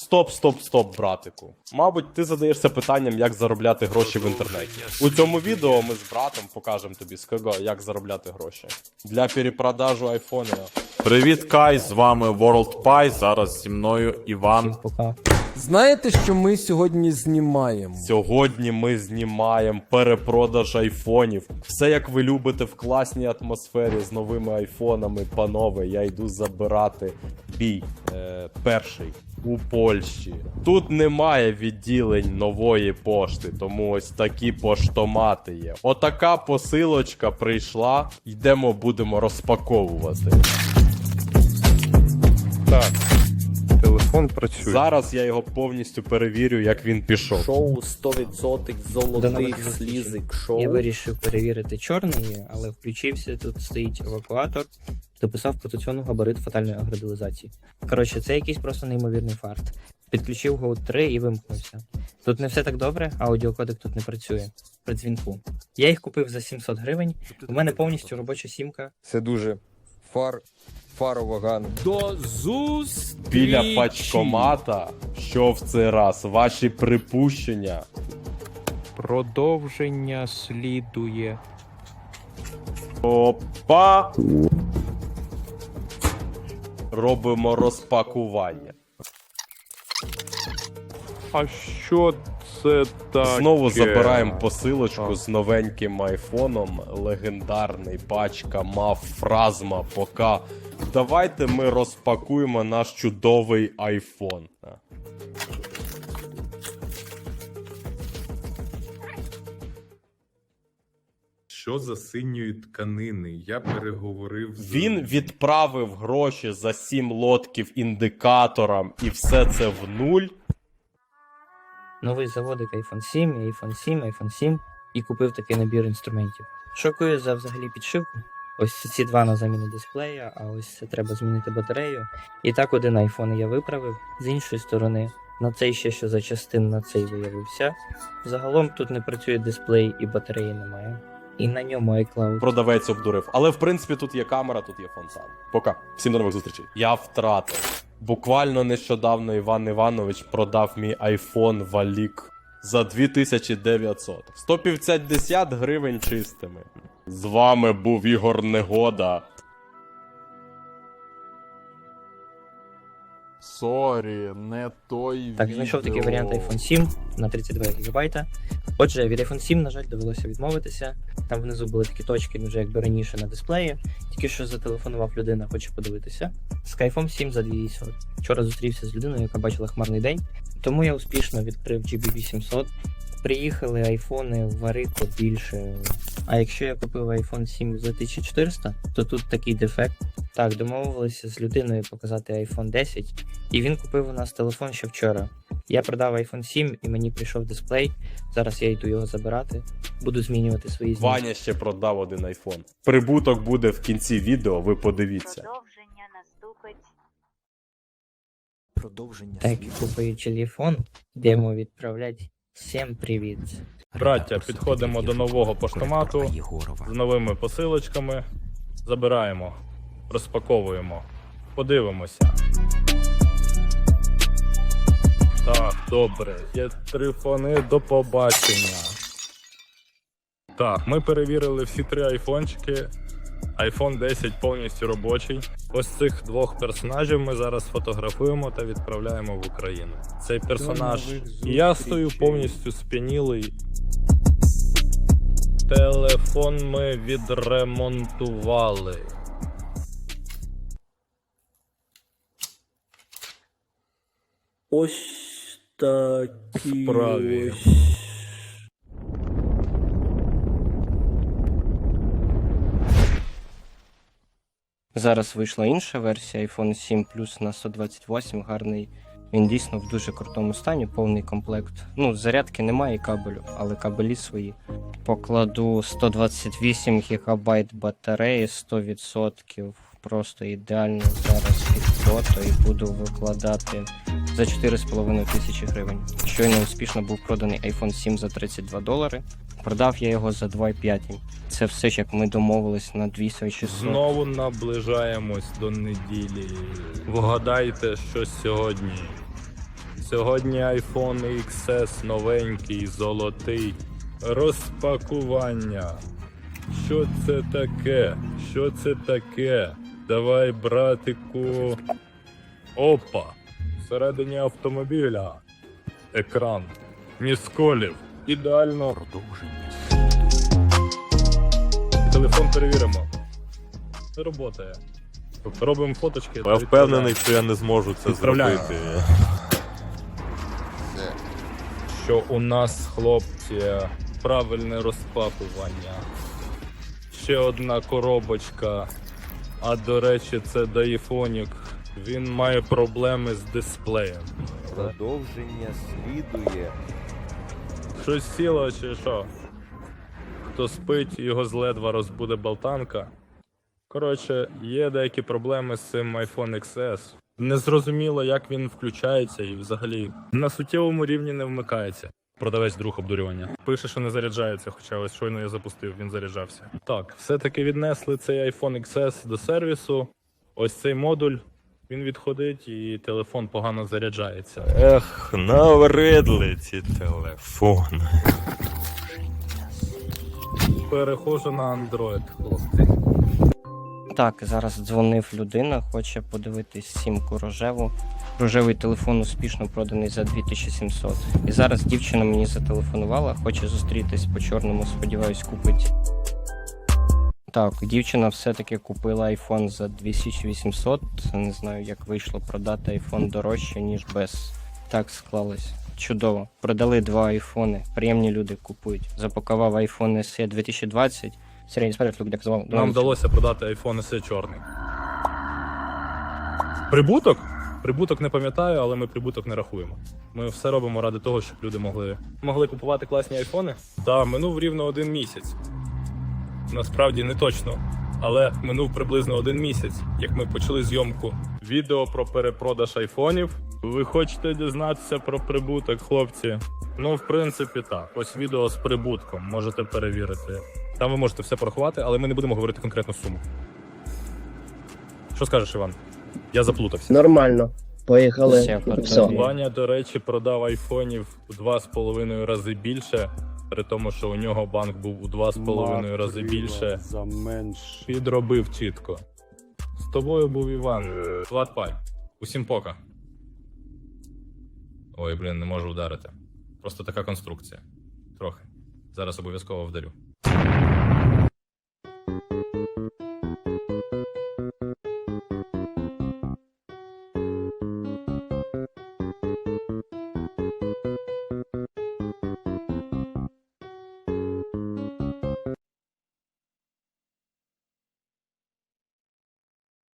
Стоп, стоп, стоп, братику. Мабуть, ти задаєшся питанням, як заробляти гроші в інтернеті. У цьому відео ми з братом покажемо тобі з кого, як заробляти гроші. Для перепродажу айфона. Привіт, Кай, з вами World Pie. Зараз зі мною Іван. Пока. Знаєте, що ми сьогодні знімаємо? Сьогодні ми знімаємо перепродаж айфонів. Все як ви любите в класній атмосфері з новими айфонами, панове. Я йду забирати бій. Е, перший у Польщі. Тут немає відділень нової пошти, тому ось такі поштомати є. Отака посилочка прийшла. Йдемо, будемо розпаковувати. Так, Телефон працює. зараз я його повністю перевірю, як він пішов. Шоу 100% золотих слізик. Шоу. Я вирішив перевірити чорний, але включився, тут стоїть евакуатор, дописав потенціонну габарит фатальної агродилізації. Коротше, це якийсь просто неймовірний фарт. Підключив Go 3 і вимкнувся. Тут не все так добре, аудіокодек тут не працює. При дзвінку. Я їх купив за 700 гривень. У мене повністю робоча сімка. Це дуже фар фароваган. До зустрічі! Біля пачкомата, що в цей раз? Ваші припущення. Продовження слідує. Опа! Робимо розпакування. А що це таке? Знову забираємо посилочку А. з новеньким айфоном. Легендарний пачка мав фразма пока. Давайте ми розпакуємо наш чудовий айфон. Що за синьої тканини? Я переговорив з Він відправив гроші за 7 лотків індикаторам і все це в нуль. Новий заводик iPhone 7, iPhone 7, iPhone 7 і купив такий набір інструментів. Шокую за взагалі підшивку. Ось ці два на заміну дисплея, а ось це треба змінити батарею. І так один iPhone я виправив. З іншої сторони, на цей ще що за частин на цей виявився. Загалом тут не працює дисплей і батареї немає. І на ньому iCloud. Продавець обдурив. Але в принципі тут є камера, тут є фонтан. Пока. Всім до нових зустрічей. Я втратив. Буквально нещодавно Іван Іванович продав мій iPhone Валік за 2900. 150 гривень чистими. З вами був Ігор Негода. Сорі, не той Так, знайшов такий варіант iPhone 7 на 32 ГБ. Отже, від iPhone 7, на жаль, довелося відмовитися. Там внизу були такі точки, вже якби раніше на дисплеї. Тільки що зателефонував людина, хоче подивитися. Skyphone 7 за 200. Вчора зустрівся з людиною, яка бачила хмарний день. Тому я успішно відкрив GB800. Приїхали айфони в Варико більше. А якщо я купив iPhone 7 за 1400, то тут такий дефект. Так, домовилися з людиною показати iPhone 10, і він купив у нас телефон ще вчора. Я продав iPhone 7 і мені прийшов дисплей. Зараз я йду його забирати. Буду змінювати свої зміни. Ваня ще продав один iPhone. Прибуток буде в кінці відео, ви подивіться. Продовження наступить. Продовження Так, слів. купую телефон, йдемо відправляти. Всім привіт. Браття, підходимо до нового поштомату з новими посилочками. Забираємо, розпаковуємо, подивимося. Так, добре. Є три фони до побачення. Так, ми перевірили всі три айфончики. iPhone 10 повністю робочий. Ось цих двох персонажів ми зараз фотографуємо та відправляємо в Україну. Цей персонаж. і Я стою повністю сп'янілий. Телефон ми відремонтували. Ось такі. Справі. ось. Зараз вийшла інша версія iPhone 7 Plus на 128, гарний. Він дійсно в дуже крутому стані, повний комплект. Ну, зарядки немає кабелю, але кабелі свої. Покладу 128 ГБ батареї 100%. Просто ідеально зараз під фото і буду викладати за 4,5 тисячі гривень. Щойно успішно був проданий iPhone 7 за 32 долари. Продав я його за 2,5. Це все ж як ми домовились на 2600. Знову наближаємось до неділі. Вгадайте, що сьогодні. Сьогодні iPhone XS новенький, золотий. Розпакування. Що це таке? Що це таке? Давай, братику. Опа! Всередині автомобіля. Екран. Ні сколів. Ідеально. Продовження. Телефон перевіримо. Це роботає. Тобто робимо фоточки. Я впевнений, що я не зможу це Відправляю. зробити. що у нас, хлопці, правильне розпакування. Ще одна коробочка. А до речі, це Дайфонік. Він має проблеми з дисплеєм. Продовження слідує. Щось сіло чи що? Хто спить, його з ледва розбуде болтанка. Коротше, є деякі проблеми з цим iPhone XS. Незрозуміло, як він включається і взагалі на суттєвому рівні не вмикається. Продавець друг обдурювання. Пише, що не заряджається, хоча ось щойно я запустив, він заряджався. Так, все-таки віднесли цей iPhone XS до сервісу. Ось цей модуль. Він відходить і телефон погано заряджається. Ех, навредли ці телефони. Перехожу на Android, хлопці. Так, зараз дзвонив людина, хоче подивитись сімку рожеву. Рожевий телефон успішно проданий за 2700. І зараз дівчина мені зателефонувала, хоче зустрітись по чорному, сподіваюсь, купить. Так, дівчина все-таки купила iPhone за 2800. Не знаю, як вийшло продати iPhone дорожче, ніж без. Так склалось. Чудово. Продали два айфони. Приємні люди купують. Запакував iPhone SE 2020. Середній смотрит, як звав. Нам вдалося продати iPhone SE чорний. Прибуток? Прибуток не пам'ятаю, але ми прибуток не рахуємо. Ми все робимо ради того, щоб люди могли, могли купувати класні айфони. Та минув рівно один місяць. Насправді не точно. Але минув приблизно один місяць, як ми почали зйомку. Відео про перепродаж айфонів. Ви хочете дізнатися про прибуток, хлопці? Ну, в принципі, так. Ось відео з прибутком можете перевірити. Там ви можете все порахувати, але ми не будемо говорити конкретну суму. Що скажеш, Іван? Я заплутався. Нормально. Поїхали. Все. Все. Ваня, до речі, продав айфонів у два з половиною рази більше, при тому, що у нього банк був у два з половиною рази більше. Підробив чітко. З тобою був Іван. Влад Паль. Усім пока. Ой, блін, не можу вдарити. Просто така конструкція. Трохи. Зараз обов'язково вдарю.